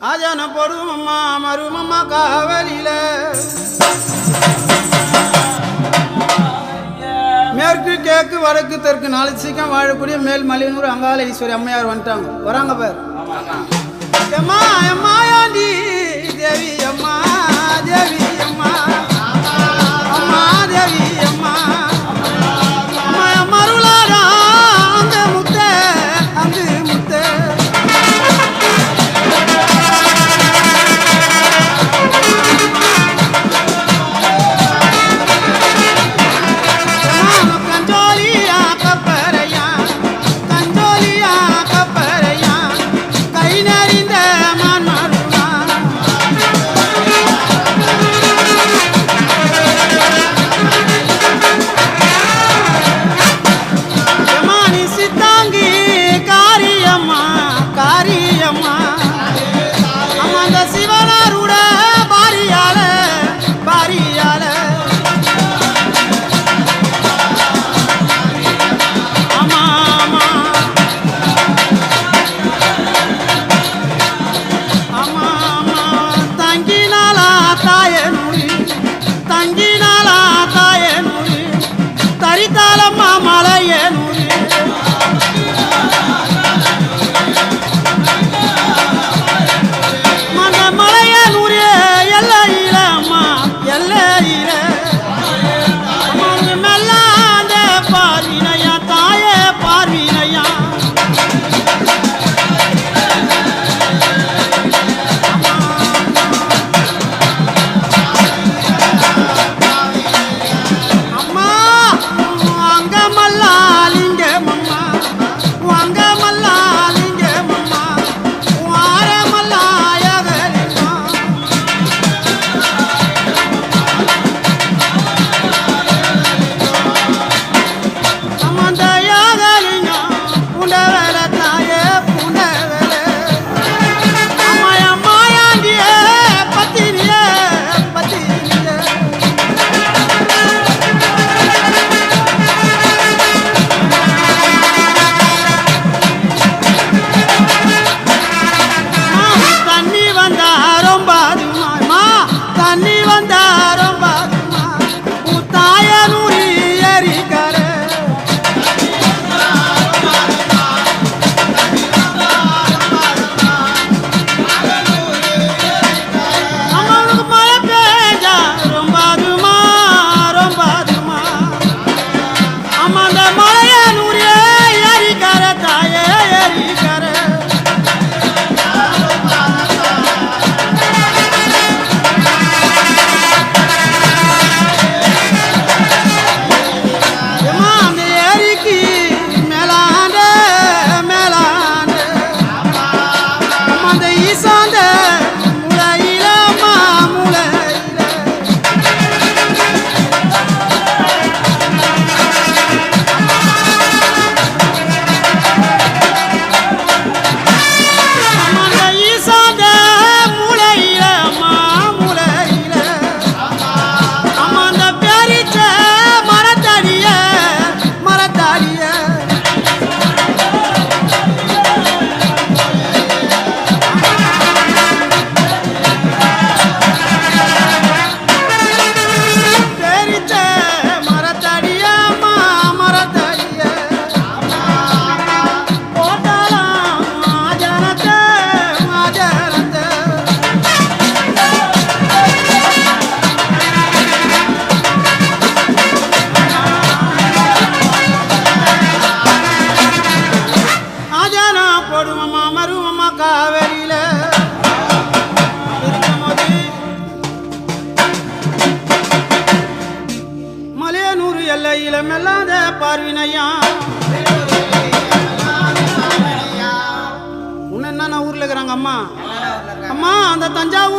ஆஜான பொறுமம்மா மருமம்மா காவலில. மேற்கு கேக்கு வடக்கு தெற்கு நாலு சீக்கிரம் வாழக்கூடிய மேல் மலினூர் அங்கால ஈஸ்வரி அம்மையார் வந்துட்டாங்க. வராங்க பேர். எம்மா எம்மா தேவி அம்மா தேவி.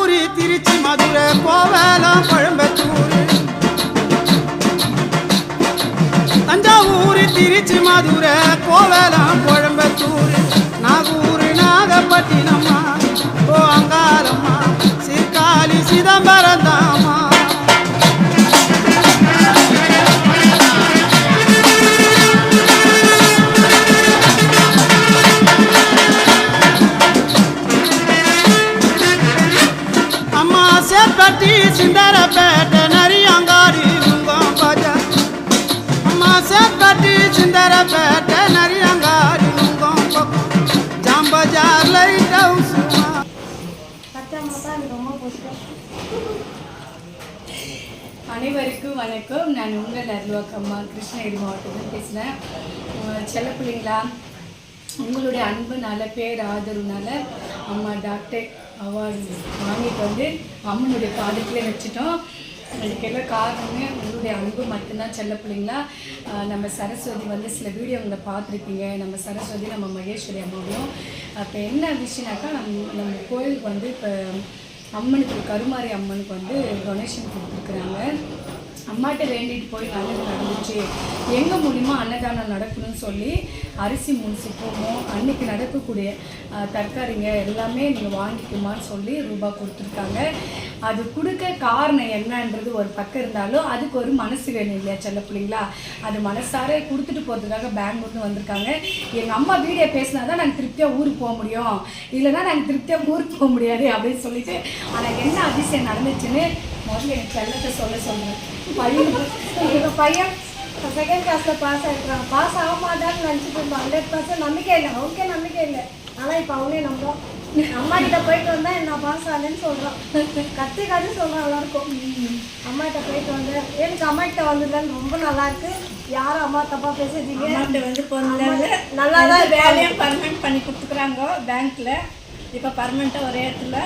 தூரி திருச்சி மதுரை கோவேலம் கோயம்புத்தூர். தஞ்சாவூர் திருச்சி மதுரை கோவேலம் கோயம்புத்தூர். நாகூர் நாகப்பட்டினம் கட்டி சிந்தர பேட்ட நரியாங்காடி உங்கம் பஜார் அம்மா கட்டி சிந்தர பேட்ட நரியாங்காடி நுங்கம் பக்கம் ஜாம் பஜார் லைட் ஹவுஸ் அனைவருக்கும் வணக்கம். நான் உங்கள் அருள்வாக்கம்மா கிருஷ்ணகிரி மாவட்டத்தில் பேசுகிறேன் செல்ல பிள்ளைங்களா உங்களுடைய அன்புனால பேர் ஆதரவுனால அம்மா டாக்டர் அவார்டு வாங்கிட்டு வந்து அம்மனுடைய பாதத்திலே வச்சுட்டோம். அதுக்கெல்லாம் காரணமே உங்களுடைய அன்பு மட்டும்தான் செல்ல பிள்ளைங்களா? நம்ம சரஸ்வதி வந்து சில வீடியோங்களை பார்த்துருப்பீங்க. நம்ம சரஸ்வதி நம்ம மகேஸ்வரி அம்மாவையும் அப்போ என்ன விஷயம்னாக்கா நம்ம நம்ம கோயிலுக்கு வந்து இப்போ அம்மனுக்கு கருமாரி அம்மனுக்கு வந்து டொனேஷன் கொடுத்துருக்குறாங்க. அம்மாட்ட வேண்டிட்டு போய் நல்லது நடந்துச்சு. எங்கள் மூலிமா அன்னதானம் நடக்கணும்னு சொல்லி அரிசி முன்சிப்போமோ அன்னைக்கு நடக்கக்கூடிய தற்காரிங்க எல்லாமே நீங்கள் வாங்கிக்குமான்னு சொல்லி ரூபா கொடுத்துருக்காங்க. அது கொடுக்க காரணம் என்னன்றது ஒரு பக்கம் இருந்தாலும் அதுக்கு ஒரு மனசு வேணும் இல்லையா செல்ல பிள்ளைங்களா? அது மனசார கொடுத்துட்டு போகிறதுக்காக பெங்களூர்னு வந்திருக்காங்க. எங்கள் அம்மா வீடியோ பேசினா தான் நாங்கள் திருப்தியாக ஊருக்கு போக முடியும். இல்லைன்னா நாங்கள் திருப்தியாக ஊருக்கு போக முடியாது அப்படின்னு சொல்லிட்டு ஆனால் என்ன அதிசயம் நடந்துச்சுன்னு முதல்ல என் செல்லத்தை சொல்ல சொல்கிறேன் பையன் எங்க பையன் செகண்ட் கிளாஸ்ல பாஸ் ஆயிருக்கான் பாஸ் ஆக மாட்டான்னு நினச்சிட்டு இருந்தோம் ஹண்ட்ரட் பர்சன்ட் நம்பிக்கை இல்லை. அவனுக்கே நம்பிக்கை இல்லை. ஆனா இப்போ அவனே நம்புறோம் அம்மா கிட்ட போயிட்டு வந்தா நான் பாஸ் ஆகலன்னு சொல்றான். கத்தி கத்தி சொல்றான் எல்லாருக்கும். அம்மா கிட்ட போயிட்டு வந்தேன் எனக்கு அம்மா கிட்ட வந்ததுலன்னு ரொம்ப நல்லா இருக்கு. யாரும் அம்மா தப்பா பேசுறீங்க அம்மாட்ட வந்து பொண்ணு நல்லா தான். வேலையும் பர்மனெண்ட் பண்ணி கொடுத்துக்குறாங்க. பேங்க்கில் இப்போ பர்மனெண்ட்டாக ஒரே இடத்துல.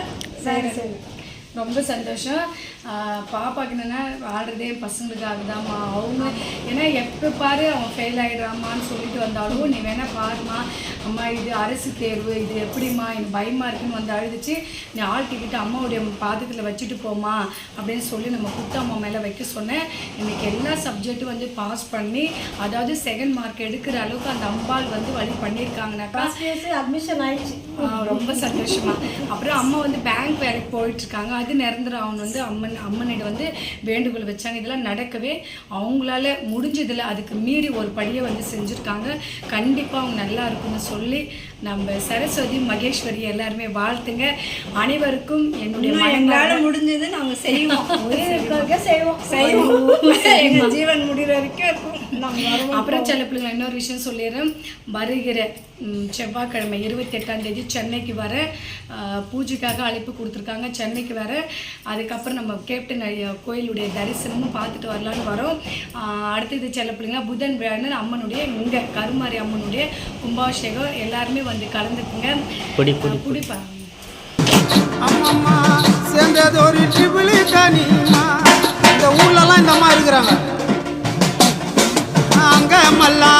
சரி சரி. ரொம்ப சந்தோஷம். பாப்பாக்கு என்னென்னா ஆடுறதே பசங்களுக்காக தான்மா அவங்க ஏன்னா எப்போ பாரு அவன் ஃபெயில் ஆகிடுறாமான்னு சொல்லிட்டு வந்தாலும் நீ வேணால் பாருமா அம்மா இது அரசு தேர்வு இது எப்படிம்மா எனக்கு பயமாக இருக்குன்னு வந்து அழுதுச்சு. நீ ஆள் டிக்கெட் அம்மாவுடைய பாதத்தில் வச்சுட்டு போமா அப்படின்னு சொல்லி நம்ம குத்த அம்மா மேலே வைக்க சொன்னேன். இன்னைக்கு எல்லா சப்ஜெக்ட்டும் வந்து பாஸ் பண்ணி அதாவது செகண்ட் மார்க் எடுக்கிற அளவுக்கு அந்த அம்பாள் வந்து வழி பண்ணியிருக்காங்கனாக்கா அட்மிஷன் ஆயிடுச்சு. ரொம்ப சந்தோஷமா. அப்புறம் அம்மா வந்து பேங்க் வேலைக்கு போயிட்டு இருக்காங்க அது நிரந்தரம் அவன் வந்து அம்மன் அம்மனிடம் வந்து வேண்டுகோள் வச்சாங்க. இதெல்லாம் நடக்கவே அவங்களால முடிஞ்சதில்ல. அதுக்கு மீறி ஒரு படியை வந்து செஞ்சுருக்காங்க. கண்டிப்பாக அவங்க நல்லா இருக்கும்னு சொல்லி நம்ம சரஸ்வதி மகேஸ்வரி எல்லாருமே வாழ்த்துங்க. அனைவருக்கும் என்னுடைய மனங்களால முடிஞ்சது நாங்க செய்வோம். செய்வோம். செய்வோம். எங்க ஜீவன் முடிகிற வரைக்கும் வருவோம் அப்புறம் சில பிள்ளைங்க இன்னொரு விஷயம் சொல்லிடுறேன். வருகிற செவ்வாய்க்கிழமை இருபத்தி எட்டாம் தேதி சென்னைக்கு வர பூஜைக்காக அழைப்பு கொடுத்துருக்காங்க. சென்னைக்கு வர அதுக்கப்புறம் நம்ம கேப்டன் கோயிலுடைய தரிசனமும் பார்த்துட்டு வரலான்னு வரோம். அடுத்தது சில பிள்ளைங்க புதன் விழான்னு அம்மனுடைய இங்கே கருமாரி அம்மனுடைய கும்பாபிஷேகம். எல்லாருமே வந்து கலந்துக்குங்க. குடிப்பா அம்மம்மா சேர்ந்தது ஒரு ட்ரிபிள் இந்த ஊர்லலாம் இந்த அம்மா இருக்கிறாங்க. மல்லா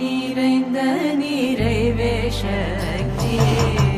நிறைந்த நிறைவே சக்தியே